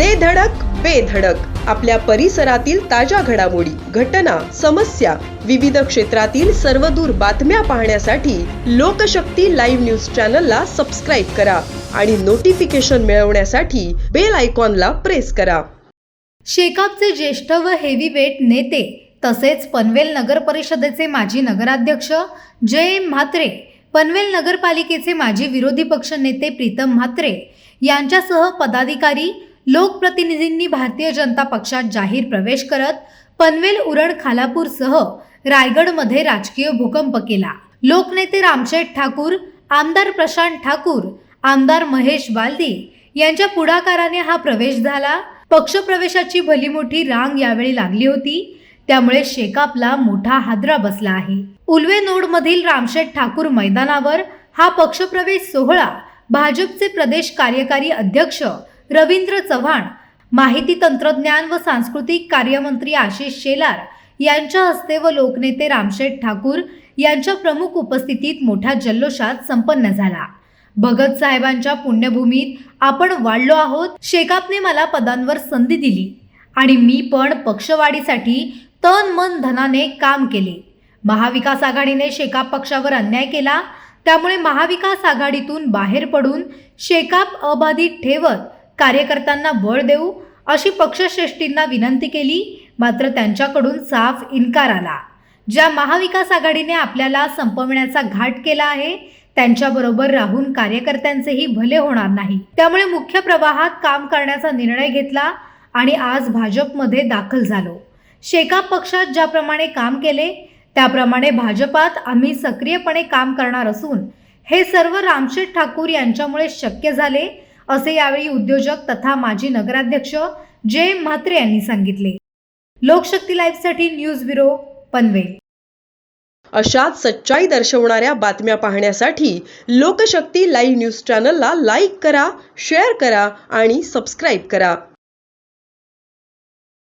दे धडक बेधडक आपल्या परिसरातील ताज्या घडामोडी घटना समस्या विविध क्षेत्रातील सर्वदूर बातम्या पाहण्यासाठी लोकशक्ती लाईव्ह न्यूज चॅनलला सबस्क्राईब करा आणि नोटिफिकेशन मिळवण्यासाठी बेल आयकॉनला प्रेस करा. शेकापचे ज्येष्ठ व हेवीवेट नेते तसेच पनवेल नगर परिषदेचे माजी नगराध्यक्ष जय म्हात्रे पनवेल नगरपालिकेचे माजी विरोधी पक्ष नेते प्रीतम म्हात्रे यांच्यासह पदाधिकारी लोकप्रतिनिधींनी भारतीय जनता पक्षात जाहीर प्रवेश करत पनवेल उरण खालापूरसह रायगडमध्ये राजकीय भूकंप केला. लोकनेते रामशेठ ठाकूर आमदार प्रशांत ठाकूर आमदार महेश बालदी यांच्या पुढाकाराने हा प्रवेश झाला. पक्षप्रवेशाची भली मोठी रांग यावेळी लागली होती. त्यामुळे शेकापला मोठा हादरा बसला आहे. उल्वे नोडमधील रामशेठ ठाकूर मैदानावर हा पक्षप्रवेश सोहळा भाजपचे प्रदेश कार्यकारी अध्यक्ष रवींद्र चव्हाण माहिती तंत्रज्ञान व सांस्कृतिक कार्यमंत्री आशिष शेलार यांच्या हस्ते व लोकनेते रामशेठ ठाकूर यांच्या प्रमुख उपस्थितीत मोठ्या जल्लोषात संपन्न झाला. भगत साहेबांच्या पुण्यभूमीत आपण वाढलो आहोत. शेकापने मला पदांवर संधी दिली आणि मी पण पक्षवाढीसाठी तन मन धनाने काम केले. महाविकास आघाडीने शेकाप पक्षावर अन्याय केला. त्यामुळे महाविकास आघाडीतून बाहेर पडून शेकाप अबाधित ठेवत कार्यकर्त्यांना बळ देऊ अशी पक्षश्रेष्ठींना विनंती केली मात्र त्यांच्याकडून साफ इन्कार आला. ज्या महाविकास आघाडीने आपल्याला संपवण्याचा घाट केला आहे त्यांच्याबरोबर राहून कार्यकर्त्यांचेही भले होणार नाही. त्यामुळे मुख्य प्रवाहात काम करण्याचा निर्णय घेतला आणि आज भाजपमध्ये दाखल झालो. शेकाप पक्षात ज्याप्रमाणे काम केले त्याप्रमाणे भाजपात आम्ही सक्रियपणे काम करणार असून हे सर्व रामशेठ ठाकूर यांच्यामुळे शक्य झाले असे यावेळी उद्योजक तथा माजी नगराध्यक्ष जय म्हात्रे यांनी सांगितले. लोकशक्ती लाईव्हसाठी न्यूज ब्युरो पनवेल. अशाच सच्चाई दर्शवणाऱ्या बातम्या पाहण्यासाठी लोकशक्ती लाईव्ह न्यूज चॅनलला लाईक करा शेअर करा आणि सबस्क्राईब करा.